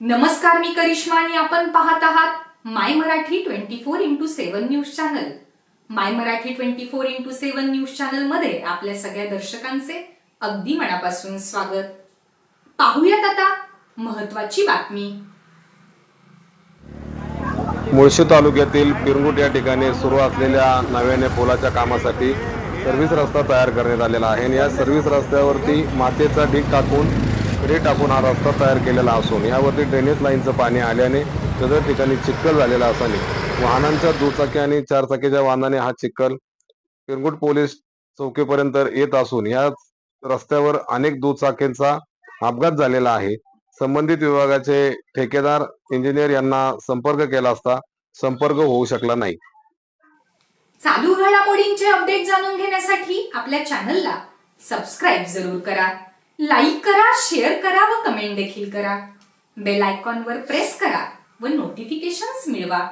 नमस्कार मी करिश्मा आणि आपण पाहत आहात my Marathi twenty four into seven news channel. My Marathi twenty four into seven news चॅनलमध्ये आपल्या सगळ्या दर्शकांचे अगदी मनापासून स्वागत. पाहूयात आता महत्वाची बातमी. मुळशी तालुक्यातील पिरगुट या ठिकाणी सुरू असलेल्या नव्याने पुलाच्या कामासाठी सर्व्हिस रस्ता तयार करण्यात आलेला आहे आणि या सर्व्हिस रस्त्यावरती मातेचा ढीग टाकून रे टाकून हा रस्ता तयार केलेला असून यावरती ड्रेनेज लाईनचं पाणी आल्याने सदर ठिकाणी चिखल झालेला असाने वाहनांच्या दुचाकी आणि चारचाकीच्या वाहनाने हा चिखल किरगुट पोलीस चौकीपर्यंत येत असून या रस्त्यावर अनेक दुचाकींचा अपघात झालेला आहे. संबंधित विभागाचे ठेकेदार इंजिनियर यांना संपर्क केला असता संपर्क होऊ शकला नाही. चालू घडामोडींचे अपडेट जाणून घेण्यासाठी आपल्या चॅनलला सबस्क्राईब जरूर करा. लाईक करा शेअर करा व कमेंट देखील करा. बेल आयकॉनवर प्रेस करा व नोटिफिकेशन्स मिळवा.